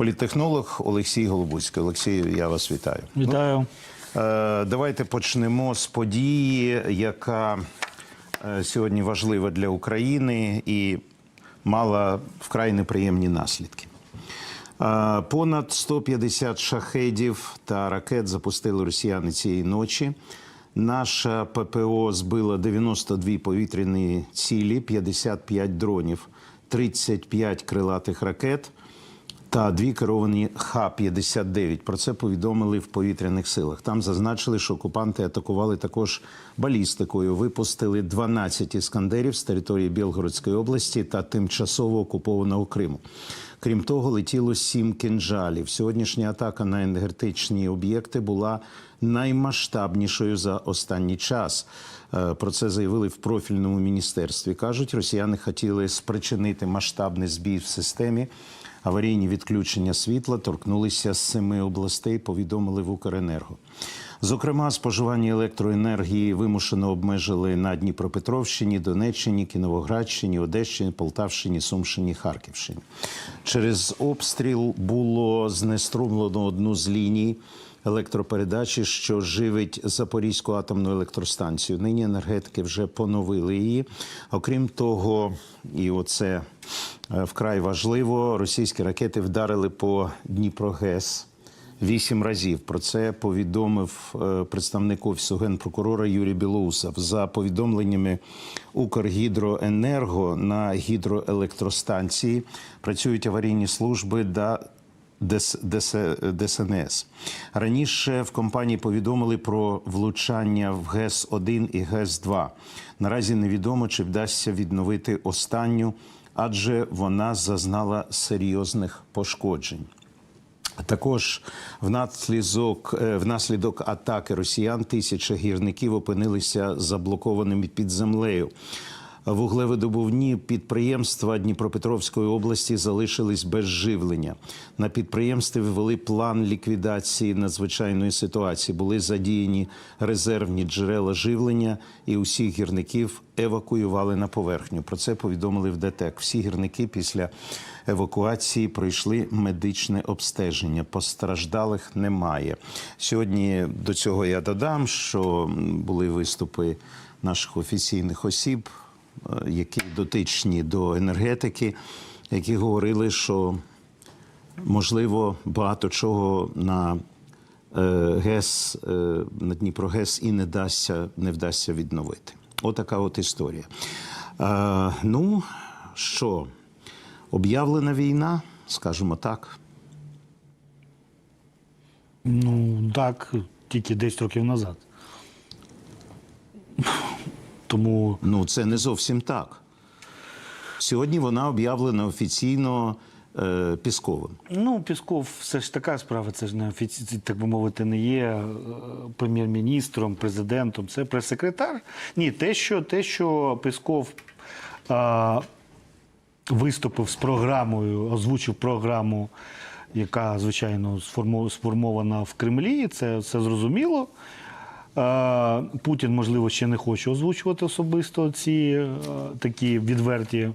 політтехнолог Олексій Голубуцький. Олексію, я вас вітаю. Вітаю. Е, Давайте почнемо з події, яка е, сьогодні важлива для України і мала вкрай неприємні наслідки. Е, Понад 150 шахедів та ракет запустили росіяни цієї ночі. Наша ППО збила 92 повітряні цілі, 55 дронів, 35 крилатих ракет та дві керовані Х-59. Про це повідомили в повітряних силах. Там зазначили, що окупанти атакували також балістикою. Випустили 12 іскандерів з території Білгородської області та тимчасово окупованого Криму. Крім того, летіло сім кинжалів. Сьогоднішня атака на енергетичні об'єкти була наймасштабнішою за останній час. Е, Про це заявили в профільному міністерстві. кажуть, росіяни хотіли спричинити масштабний збій в системі. Аварійні відключення світла торкнулися з семи областей. Повідомили в Укренерго. Зокрема, споживання електроенергії вимушено обмежили на Дніпропетровщині, Донеччині, Кіновоградщині, Одещині, Полтавщині, Сумщині, Харківщині. Через обстріл було знеструмлено одну з ліній електропередачі, що живить Запорізьку атомну електростанцію. Нині енергетики вже поновили її. Окрім того, і оце е, вкрай важливо, російські ракети вдарили по Дніпрогес. Вісім разів про це повідомив е, представник офісу генпрокурора Юрій Білоусов. За повідомленнями Укргідроенерго на гідроелектростанції працюють аварійні служби ДСНС. Раніше в компанії повідомили про влучання в ГЕС 1 і ГЕС 2 Наразі невідомо, чи вдасться відновити останню, адже вона зазнала серйозних пошкоджень. Також внаслідок, е, внаслідок атаки росіян тисяча гірників опинилися заблокованими під землею. Вуглевидобувні підприємства Дніпропетровської області залишились без живлення. На підприємстві ввели план ліквідації надзвичайної ситуації. Були задіяні резервні джерела живлення, і усіх гірників евакуювали на поверхню. Про це повідомили в ДТЕК. Всі гірники після евакуації пройшли медичне обстеження. Постраждалих немає. Сьогодні до цього я додам, що були виступи наших офіційних осіб, які дотичні до енергетики, які говорили, що можливо багато чого на е, ГЕС е, на Дніпрогес і не дасться, не вдасться відновити. Отака от історія. Е, ну що, об'явлена війна, скажімо так. Ну так, тільки 10 років назад. Тому Ну, це не зовсім так. Сьогодні вона об'явлена офіційно е, Пісковим. ну, Пісков все ж така справа, це ж не офіційно, так би мовити, не є е, прем'єр-міністром, президентом, це прес-секретар. Ні, те, що, те, що Пісков а, виступив з програмою, озвучив програму, яка, звичайно, сформована в Кремлі, це, це зрозуміло. Путін, можливо, ще не хоче озвучувати особисто ці е, такі відверті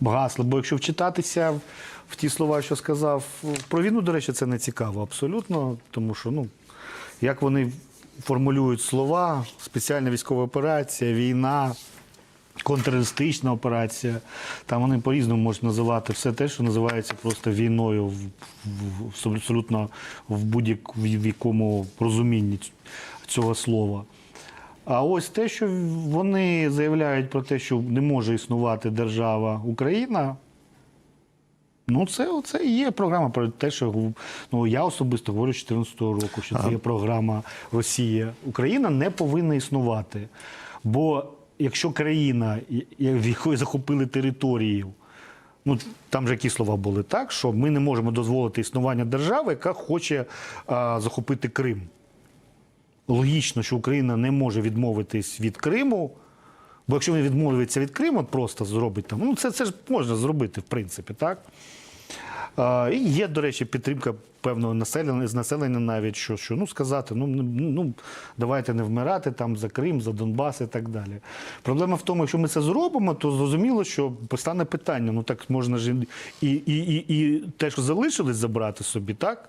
гасла. Бо якщо вчитатися в ті слова, що сказав про війну, до речі, це не цікаво абсолютно, тому що ну, як вони формулюють слова, спеціальна військова операція, війна. Контртерористична операція, там вони по-різному можуть називати все те, що називається просто війною в, в, в абсолютно в будь-якому розумінні цього слова. А ось те, що вони заявляють про те, що не може існувати держава Україна. Ну, це, це і є програма про те, що ну, я особисто говорю з 2014 року, що це є програма Росія. Україна не повинна існувати. Бо якщо країна, в якої захопили територію, ну там же які слова були так, що ми не можемо дозволити існування держави, яка хоче а, захопити Крим. Логічно, що Україна не може відмовитись від Криму. Бо якщо він відмовиться від Криму, просто зробить там. Ну, це, це ж можна зробити, в принципі, так? І є, до речі, підтримка певного населення з населення навіть, що, що ну сказати, ну, ну, ну давайте не вмирати там за Крим, за Донбас і так далі. Проблема в тому, якщо ми це зробимо, то зрозуміло, що постане питання. Ну так можна ж і, і, і, і те, що залишилось, забрати собі, так?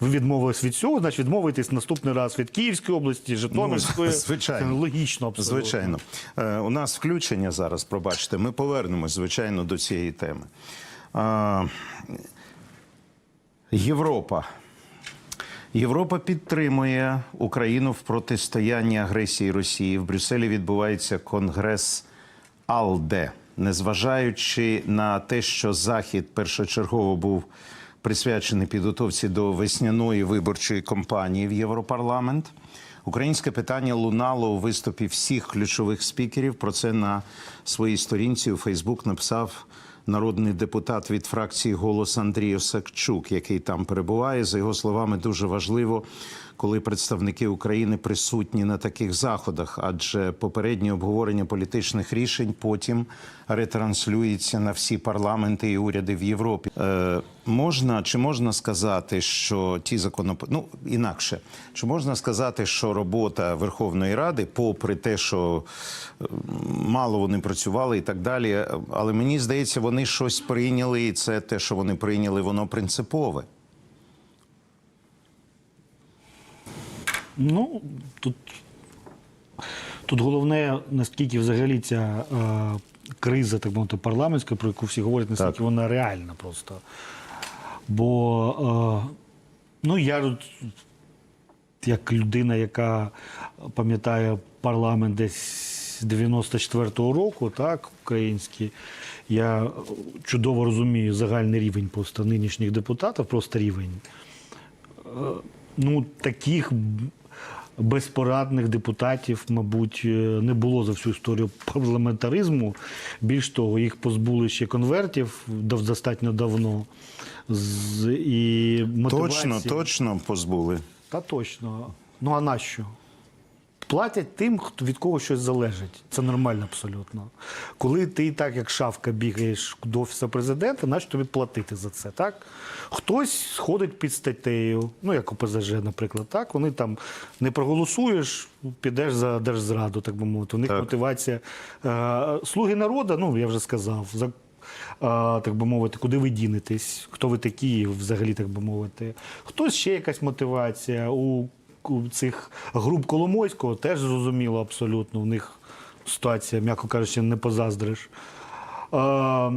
Ви відмовились від цього, значить відмовитесь наступний раз від Київської області, Житомирської. Ну, звичайно. Логічно абсолютно. Звичайно. Е, у нас включення зараз, пробачте, ми повернемось, звичайно, до цієї теми. Е, Європа. Європа підтримує Україну в протистоянні агресії Росії. В Брюсселі відбувається конгрес АЛДЕ. Незважаючи на те, що Захід першочергово був присвячений підготовці до весняної виборчої кампанії в Європарламент, українське питання лунало у виступі всіх ключових спікерів. Про це на своїй сторінці у Фейсбук написав народний депутат від фракції Голос Андрій Осакчук, який там перебуває. За його словами, дуже важливо, коли представники України присутні на таких заходах, адже попереднє обговорення політичних рішень потім ретранслюється на всі парламенти і уряди в Європі. Е, можна чи можна сказати, що ті законоп... ну інакше, чи можна сказати, що робота Верховної Ради, попри те, що е, мало вони працювали і так далі, але мені здається, вони щось прийняли, і це те, що вони прийняли, воно принципове. Ну, тут, тут головне, наскільки взагалі ця е, криза, так мовити, парламентська, про яку всі говорять, наскільки Так. вона реальна просто. Бо е, ну, я як людина, яка пам'ятає парламент десь 94-го року, так, український, я чудово розумію загальний рівень просто нинішніх депутатів, просто рівень ну, таких безпорадних депутатів, мабуть, е, не було за всю історію парламентаризму. Більш того, їх позбули ще конвертів достатньо давно. І мотивації... Точно, точно позбули. Та точно. Ну а на що? Платять тим, хто від кого щось залежить. Це нормально абсолютно. Коли ти і так, як шавка, бігаєш до офісу президента, нащо тобі платити за це, так? Хтось сходить під статтею, ну як ОПЗЖ, наприклад, так. Вони там не проголосуєш, підеш за держзраду, так би мовити. У них Так. мотивація. Е, Слуги народу, ну я вже сказав, за так би мовити, куди ви дінетесь, хто ви такі, взагалі, так би мовити. Хтось ще якась мотивація. У цих груп Коломойського теж зрозуміло абсолютно. У них ситуація, м'яко кажучи, не позаздриш. А,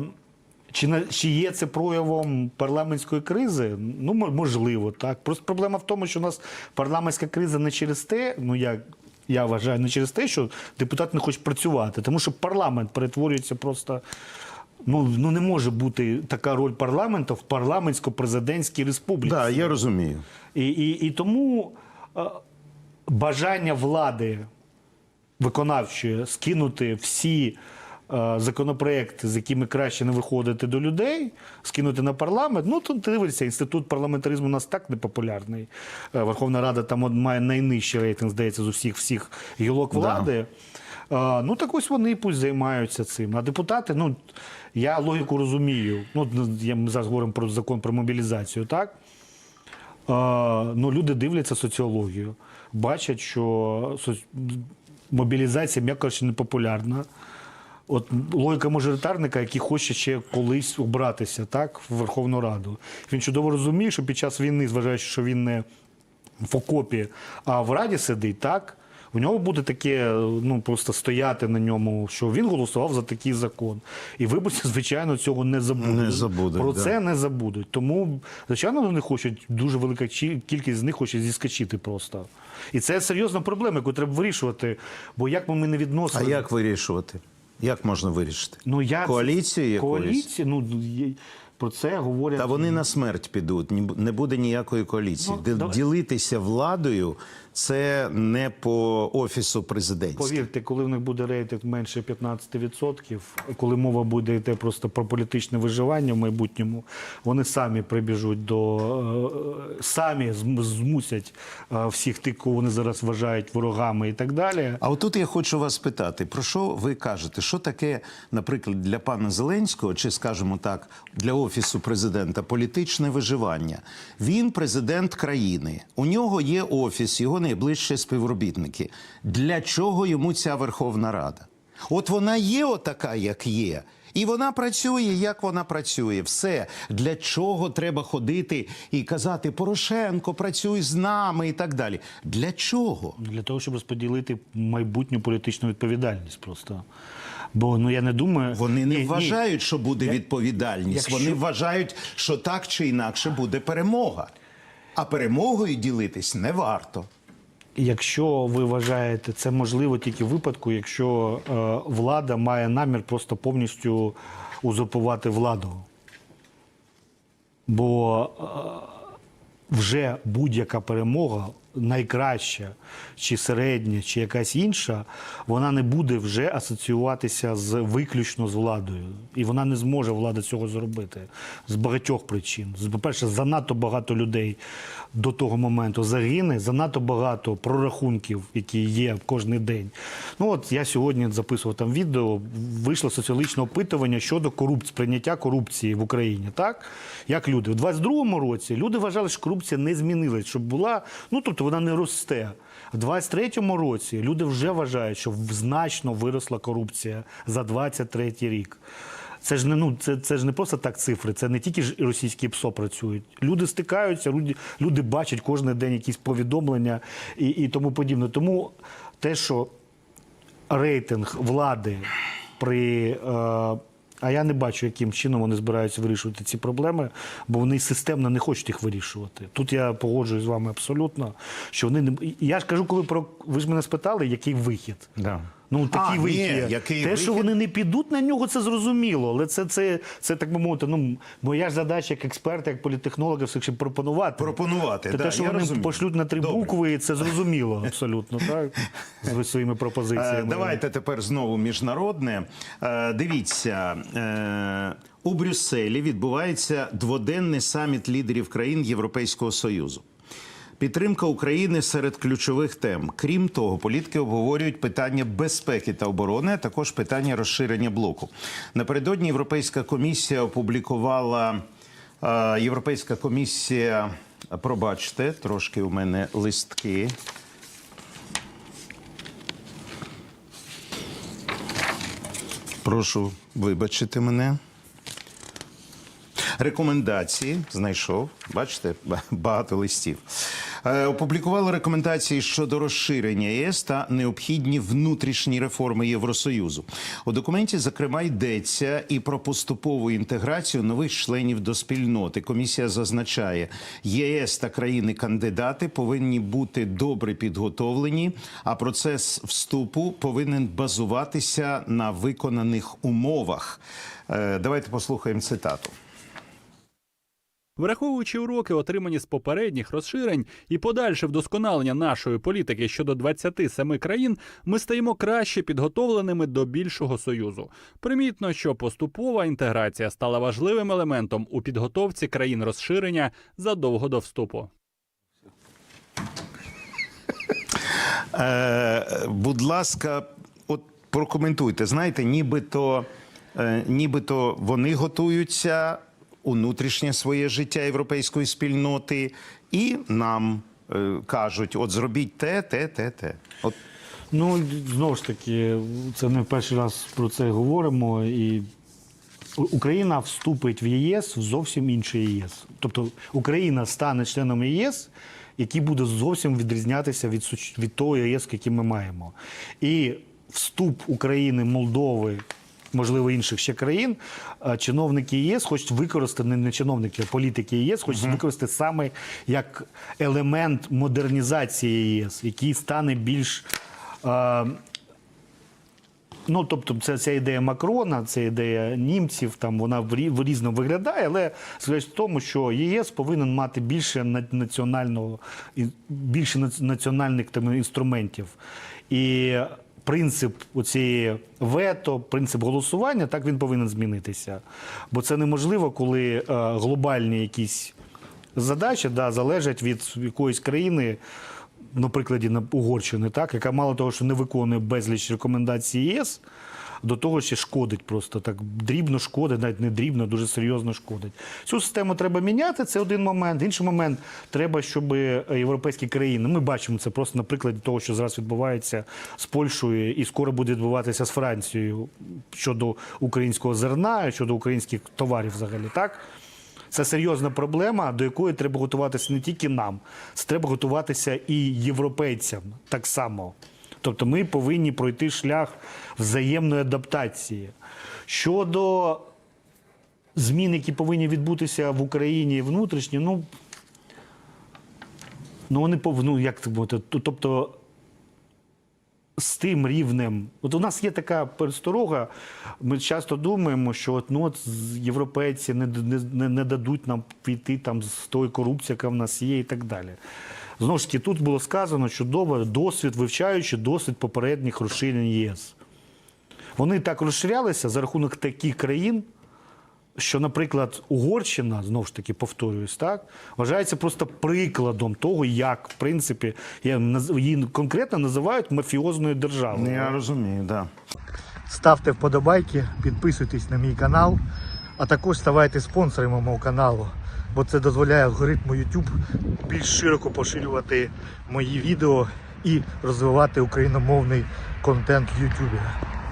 чи, чи є це проявом парламентської кризи? Ну, можливо, так. Просто проблема в тому, що у нас парламентська криза не через те, ну я, я вважаю, не через те, що депутат не хоче працювати, тому що парламент перетворюється просто. Ну, ну не може бути така роль парламенту в парламентсько-президентській республіці. Так, да, я розумію. І, і, і тому бажання влади виконавчої скинути всі е, законопроекти, з якими краще не виходити до людей, скинути на парламент. Ну, то дивиться, інститут парламентаризму у нас так непопулярний. Е, Верховна Рада там має найнижчий рейтинг, здається, з усіх всіх гілок влади. А, ну так ось вони пусть займаються цим. А депутати, ну я логіку розумію. Ну, я, ми зараз говоримо про закон про мобілізацію, так? Ну, люди дивляться соціологію, бачать, що мобілізація, м'яко не непопулярна. От логіка мажоритарника, який хоче ще колись обратися так, в Верховну Раду. Він чудово розуміє, що під час війни, зважаючи, що він не в окопі, а в Раді сидить, так. У нього буде таке, ну просто стояти на ньому, що він голосував за такий закон. І виборці, звичайно, цього не забудуть. Не забудуть, Про да. це не забудуть. Тому, звичайно, вони хочуть, дуже велика кількість з них хоче зіскочити просто. І це серйозна проблема, яку треба вирішувати. Бо як ми не А як вирішувати? Як можна вирішити? Ну, я... Коаліцію? Коаліцію, ну, є- про це говорять. Та вони на смерть підуть, не буде ніякої коаліції. Ну, Ділитися владою це не по офісу президентському. Повірте, коли в них буде рейтинг менше 15%, коли мова буде йти просто про політичне виживання в майбутньому, вони самі прибіжуть до е, самі змусять е, всіх тих, кого вони зараз вважають ворогами і так далі. А отут я хочу вас питати, про що ви кажете? Що таке, наприклад, для пана Зеленського, чи скажімо так, для офісу президента політичне виживання. Він президент країни. У нього є офіс, його найближчі співробітники. Для чого йому ця Верховна Рада? От вона є отака, як є. І вона працює, як вона працює. Все для чого треба ходити і казати Порошенко, працюй з нами і так далі. Для чого? Для того, щоб розподілити майбутню політичну відповідальність просто. Бо ну я не думаю. Вони не Ні, ні. вважають, що буде відповідальність. Якщо- Вони вважають, що так чи інакше буде перемога. А перемогою ділитись не варто. Якщо ви вважаєте, це можливо тільки в випадку, якщо е, влада має намір просто повністю узурпувати владу. Бо е, вже будь-яка перемога, найкраща, чи середня, чи якась інша, вона не буде вже асоціюватися з виключно з владою. І вона не зможе влада цього зробити з багатьох причин. По-перше, занадто багато людей до того моменту загине, занадто багато прорахунків, які є кожен день. Ну от я сьогодні записував там відео, вийшло соціологічне опитування щодо корупції, прийняття корупції в Україні. Так як люди в 22-му році люди вважали, що корупція не змінилась, щоб була, ну тобто вона не росте. В 23-му році люди вже вважають, що значно виросла корупція за 23-й рік. Це ж не ну це, це ж не просто так цифри. Це не тільки ж російські ПСО працюють. Люди стикаються, люди, люди бачать кожен день якісь повідомлення і, і тому подібне. Тому те, що рейтинг влади при. Е, а я не бачу, яким чином вони збираються вирішувати ці проблеми, бо вони системно не хочуть їх вирішувати. Тут я погоджуюсь з вами абсолютно. Що вони не я ж кажу, коли про ви ж мене спитали, який вихід. Да. Ну ні, вихід. який Те, що вони не підуть на нього, це зрозуміло. Але це, це, це так би мовити. Ну моя ж задача як експерта, як політехнолога, все ж пропонувати. Пропонувати, Те, да, те, що я вони розумію. пошлють на три Добре. букви, це зрозуміло абсолютно, так? З своїми пропозиціями. Е, Давайте тепер знову міжнародне. Е, Дивіться. е, У Брюсселі відбувається дводенний саміт лідерів країн Європейського Союзу. Підтримка України серед ключових тем. Крім того, політики обговорюють питання безпеки та оборони, а також питання розширення блоку. Напередодні Європейська комісія опублікувала е, Європейська комісія. Пробачте, трошки у мене листки. Прошу вибачити мене. Рекомендації знайшов. Бачите, багато листів. Е, Опублікували рекомендації щодо розширення ЄС та необхідні внутрішні реформи Євросоюзу. У документі, зокрема, йдеться і про поступову інтеграцію нових членів до спільноти. Комісія зазначає, ЄС та країни-кандидати повинні бути добре підготовлені, а процес вступу повинен базуватися на виконаних умовах. Е, Давайте послухаємо цитату. Враховуючи уроки, отримані з попередніх розширень, і подальше вдосконалення нашої політики щодо 27 країн, ми стаємо краще підготовленими до більшого союзу. Примітно, що поступова інтеграція стала важливим елементом у підготовці країн розширення задовго до вступу. Е, будь ласка, от прокоментуйте. Знаєте, нібито, е, нібито вони готуються внутрішнє своє життя європейської спільноти, і нам е, кажуть: от зробіть те, те, те, те. От Ну знову ж таки, це не перший раз про це говоримо. І Україна вступить в ЄС в зовсім інший ЄС. Тобто Україна стане членом ЄС, який буде зовсім відрізнятися від, від того ЄС, який ми маємо. І вступ України, Молдови. Можливо, інших ще країн, чиновники ЄС хочуть використати, не- чиновники, а політики ЄС хочуть використати саме як елемент модернізації ЄС, який стане більш е, Ну, тобто, це ця ідея Макрона, це ідея німців, там вона в рі- в різному виглядає, але в тому, що ЄС повинен мати більше національного більше національних там, інструментів. І принцип цієї вето, принцип голосування, так він повинен змінитися. Бо це неможливо, коли е, глобальні якісь задачі да, залежать від якоїсь країни на прикладі на Угорщини, так, яка мало того, що не виконує безліч рекомендацій ЄС, до того ще шкодить просто так дрібно шкодить, навіть не дрібно, дуже серйозно шкодить. Цю систему треба міняти. Це один момент. Інший момент треба, щоб е, європейські країни. Ми бачимо це просто на прикладі того, що зараз відбувається з Польщею, і скоро буде відбуватися з Францією щодо українського зерна, щодо українських товарів взагалі. Так. Це серйозна проблема, до якої треба готуватися не тільки нам, це треба готуватися і європейцям так само. Тобто ми повинні пройти шлях взаємної адаптації. Щодо змін, які повинні відбутися в Україні внутрішні, ну, ну вони ну, як це тобто з тим рівнем. От у нас є така пересторога. Ми часто думаємо, що от, ну, от європейці не, не, не дадуть нам піти там з тої корупції, яка в нас є, і так далі. Знову ж таки, тут було сказано чудово досвід, вивчаючи досвід попередніх розширень ЄС. Вони так розширялися за рахунок таких країн, що, наприклад, Угорщина, знову ж таки, повторююсь, так, вважається просто прикладом того, як, в принципі, її конкретно називають мафіозною державою. Я розумію, да. Ставте вподобайки, підписуйтесь на мій канал, а також ставайте спонсорами мого каналу, бо це дозволяє алгоритму YouTube більш широко поширювати мої відео і розвивати україномовний контент в YouTube.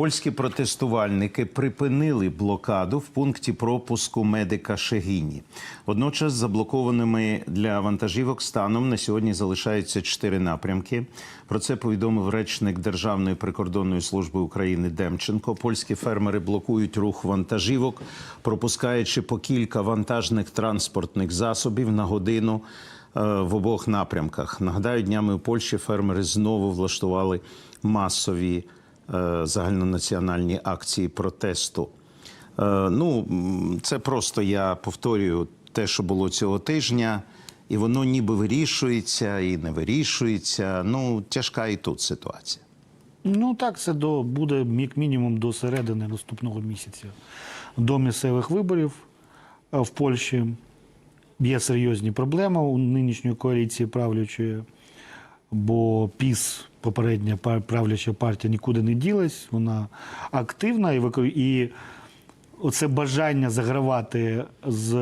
Польські протестувальники припинили блокаду в пункті пропуску медика Шегіні. Водночас заблокованими для вантажівок станом на сьогодні залишаються чотири напрямки. Про це повідомив речник Державної прикордонної служби України Демченко. Польські фермери блокують рух вантажівок, пропускаючи по кілька вантажних транспортних засобів на годину е, в обох напрямках. Нагадаю, днями у Польщі фермери знову влаштували масові загальнонаціональні акції протесту. Е, Ну, це просто я повторюю те, що було цього тижня, і воно ніби вирішується і не вирішується. Ну, тяжка і тут ситуація. Ну так, це до, буде як мінімум до середини наступного місяця. До місцевих виборів е, в Польщі є серйозні проблеми у нинішньої коаліції правлячої, бо ПІС, попередня правляча партія, нікуди не ділась, вона активна і і оце бажання загравати з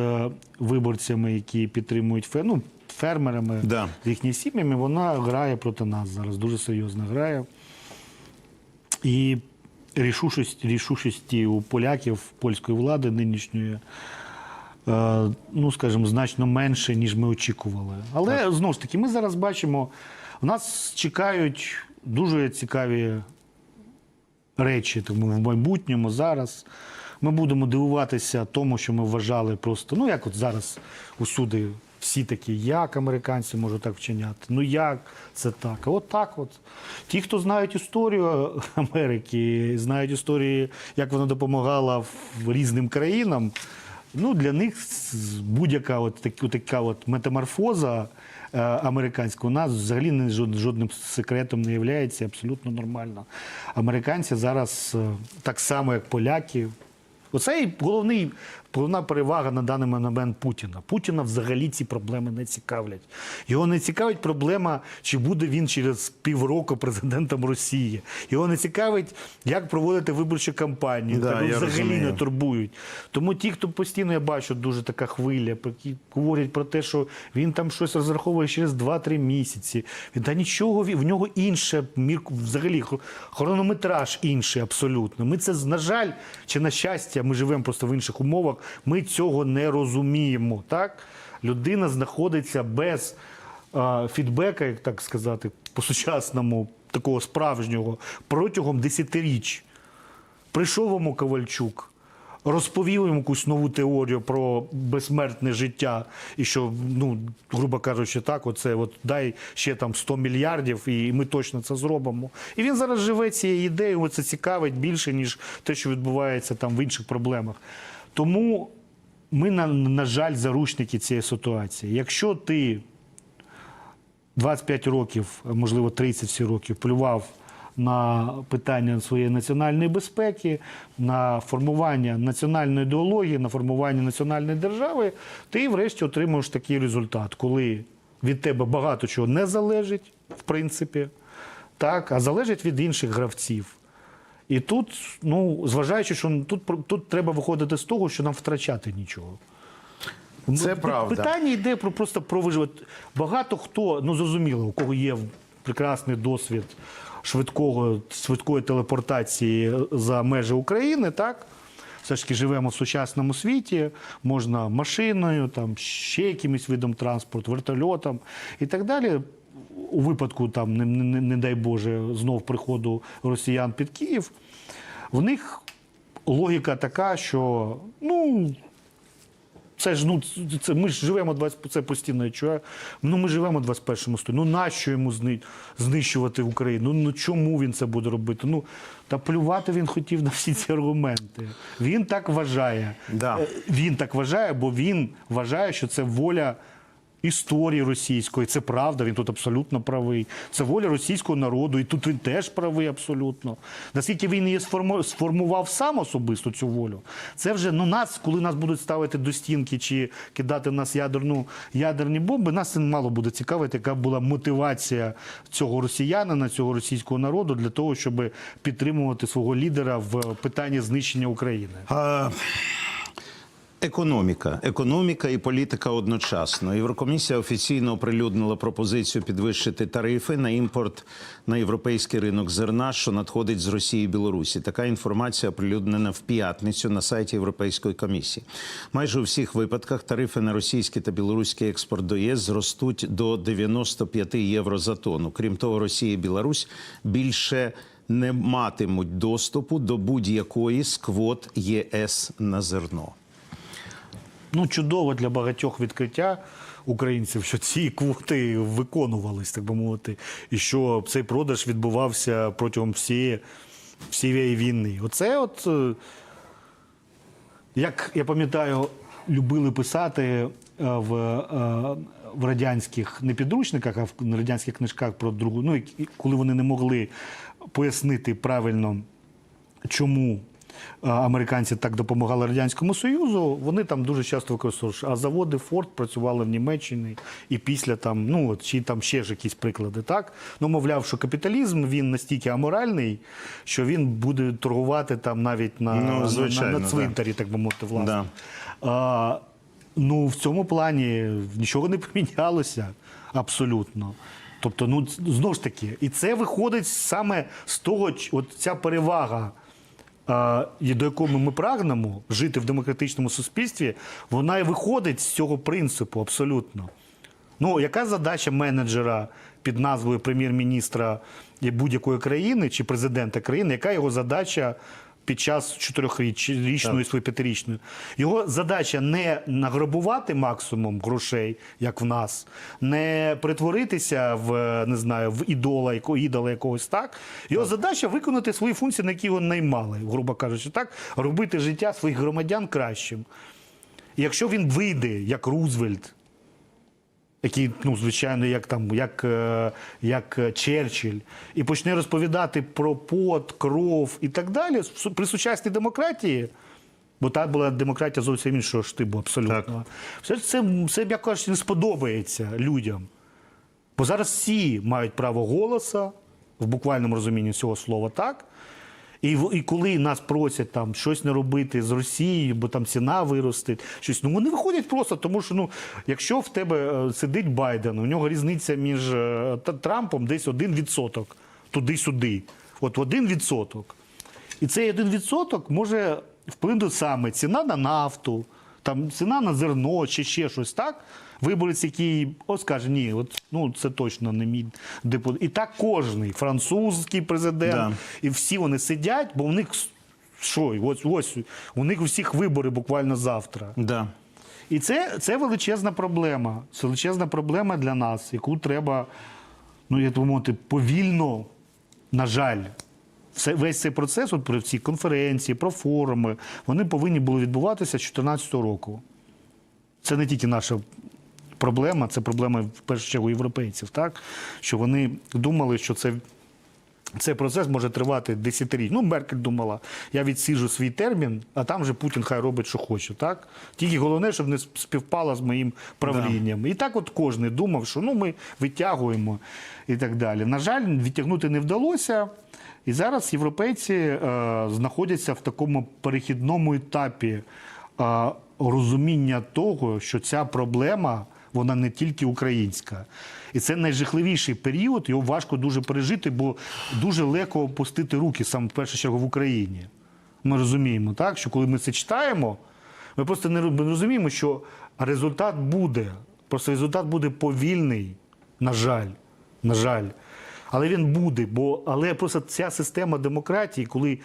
виборцями, які підтримують фе- ну, фермерами Да. з їхніми сім'ями, вона грає проти нас зараз, дуже серйозно грає. І рішучість, рішучості у поляків, польської влади нинішньої, е, ну, скажімо, значно менше, ніж ми очікували. Але знову ж таки, ми зараз бачимо, в нас чекають дуже цікаві речі тому в майбутньому зараз. Ми будемо дивуватися тому, що ми вважали просто, ну як от зараз усюди всі такі, як американці можуть так вчиняти? Ну як це так? От так от. Ті, хто знають історію Америки, знають історії, як вона допомагала різним країнам, ну для них будь-яка от така от метаморфоза е, американська у нас взагалі не жодним секретом не є, абсолютно нормально. Американці зараз е, так само, як поляки. Оцей головний, головна перевага на даний момент Путіна. Путіна взагалі ці проблеми не цікавлять. Його не цікавить проблема, чи буде він через півроку президентом Росії. Його не цікавить, як проводити виборчу кампанію. Да, Тебе взагалі розумію. не турбують. Тому ті, хто постійно я бачу, дуже така хвиля, які говорять про те, що він там щось розраховує через 2-3 місяці. Він та нічого в нього інше взагалі хронометраж інший абсолютно. Ми це на жаль чи на щастя, ми живемо просто в інших умовах. Ми цього не розуміємо. Так людина знаходиться без е, фідбека, як так сказати, по-сучасному, такого справжнього, протягом десятиріч. Прийшов йому Ковальчук, розповів йому якусь нову теорію про безсмертне життя, і що, ну, грубо кажучи, так, оце от дай ще там 100 мільярдів, і ми точно це зробимо. І він зараз живе цією ідеєю, це цікавить більше, ніж те, що відбувається там в інших проблемах. Тому ми, на, на жаль, заручники цієї ситуації. Якщо ти 25 років, можливо 30 років, плював на питання своєї національної безпеки, на формування національної ідеології, на формування національної держави, ти врешті отримуєш такий результат, коли від тебе багато чого не залежить, в принципі, так, а залежить від інших гравців. І тут, ну, зважаючи, що тут, тут треба виходити з того, що нам втрачати нічого. Це Пи- правда. Питання йде про просто про виживати. Багато хто, ну зрозуміло, у кого є прекрасний досвід швидкого, швидкої телепортації за межі України, так? Все ж таки живемо в сучасному світі, можна машиною, там, ще якимось видом транспорту, вертольотом і так далі. У випадку, там, не, не, не дай Боже, знов приходу росіян під Київ, в них логіка така, що ну, це ж ну це ми ж живемо 20, це постійно я чую. Ну ми живемо в 21 столітті. Ну нащо йому зни, знищувати Україну? Ну, ну чому він це буде робити? Ну та плювати він хотів на всі ці аргументи. Він так вважає. Да. Е, Він так вважає, бо він вважає, що це воля. Історії російської, це правда, він тут абсолютно правий. Це воля російського народу, і тут він теж правий абсолютно. Наскільки він її сформу- сформував сам особисто цю волю, це вже ну нас, коли нас будуть ставити до стінки чи кидати в нас ядерну ядерні бомби, нас це мало буде цікавити, яка була мотивація цього росіянина, цього російського народу для того, щоб підтримувати свого лідера в питанні знищення України. А, Економіка, економіка і політика одночасно. Єврокомісія офіційно оприлюднила пропозицію підвищити тарифи на імпорт на європейський ринок зерна, що надходить з Росії і Білорусі. Така інформація оприлюднена в п'ятницю на сайті Європейської комісії. Майже у всіх випадках тарифи на російський та білоруський експорт до ЄС зростуть до 95 євро за тонну. Крім того, Росія і Білорусь більше не матимуть доступу до будь-якої з квот ЄС на зерно. Ну, чудово для багатьох відкриття українців, що ці квоти виконувались, так би мовити, і що цей продаж відбувався протягом всієї, всієї війни. Оце от, е, як я пам'ятаю, любили писати е, в, е, в радянських не підручниках, а в радянських книжках про другу, ну, коли вони не могли пояснити правильно, чому американці так допомагали радянському союзу. Вони там дуже часто використовували, а заводи Форд працювали в Німеччині і після там, ну чи там ще ж якісь приклади. Так ну мовляв, що капіталізм він настільки аморальний, що він буде торгувати там навіть на, Ну, звичайно, на, на цвинтарі, так би мовити, власне. Да. А, ну в цьому плані нічого не помінялося абсолютно. Тобто, ну знову ж таки, і це виходить саме з того, от ця перевага, і до якого ми прагнемо жити в демократичному суспільстві, вона і виходить з цього принципу абсолютно. Ну, яка задача менеджера під назвою прем'єр-міністра будь-якої країни чи президента країни, яка його задача під час чотирьохрічної своєї п'ятирічної? Його задача не награбувати максимум грошей, як в нас, не перетворитися в не знаю, в ідола, ідола якогось так. Його задача виконати свої функції, на які його наймали, грубо кажучи, так, робити життя своїх громадян кращим. І якщо він вийде як Рузвельт, який, ну, звичайно, як там, як, е, як е, Черчилль, і почне розповідати про пот, кров і так далі при сучасній демократії. Бо та була демократія зовсім іншого штибу, абсолютно. Все це, це, як кажуть, не сподобається людям. Бо зараз всі мають право голоса в буквальному розумінні цього слова, так? І, і коли нас просять там щось не робити з Росією, бо там ціна виростить, щось, ну вони виходять просто, тому що ну, якщо в тебе е, сидить Байден, у нього різниця між е, Трампом десь 1% туди-сюди. От 1%. І цей 1% може вплинути саме ціна на нафту, там ціна на зерно чи ще щось, так? Виборець, який о, скаже, ні, от, ну, це точно не мій депутат. І так кожний французький президент, Да. і всі вони сидять, бо у них що, ось, ось у них у всіх вибори буквально завтра. Да. І це, це величезна проблема. Це величезна проблема для нас, яку треба, ну би мовити, повільно, на жаль. Все, весь цей процес, от про ці конференції, про форуми, вони повинні були відбуватися з 2014 року. Це не тільки наша проблема, це проблема в першу чергу європейців, так? Що вони думали, що це Цей процес може тривати десятиріч. Ну, Меркель думала, я відсіжу свій термін, а там вже Путін хай робить, що хоче. Так? Тільки головне, щоб не співпало з моїм правлінням. І так от кожен думав, що ну, ми витягуємо і так далі. На жаль, відтягнути не вдалося. І зараз європейці е, знаходяться в такому перехідному етапі е, розуміння того, що ця проблема вона не тільки українська. І це найжахливіший період, його важко дуже пережити, бо дуже легко опустити руки саме в першу чергу в Україні. Ми розуміємо, так, що коли ми це читаємо, ми просто не розуміємо, що результат буде. Просто результат буде повільний, на жаль. На жаль. Але він буде, бо але просто ця система демократії, коли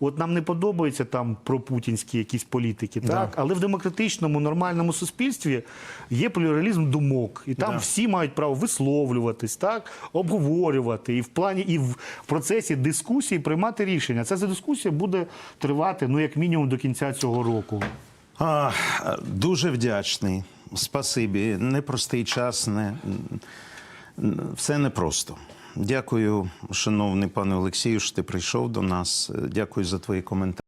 от нам не подобаються там пропутінські якісь політики, так але в демократичному нормальному суспільстві є плюралізм думок, і там Да. всі мають право висловлюватись, так обговорювати і в плані, і в процесі дискусії приймати рішення. Ця дискусія буде тривати ну як мінімум до кінця цього року. А, дуже вдячний. Спасибі. Непростий час, не, все непросто. Дякую, шановний пане Олексію, що ти прийшов до нас. Дякую за твої коментарі.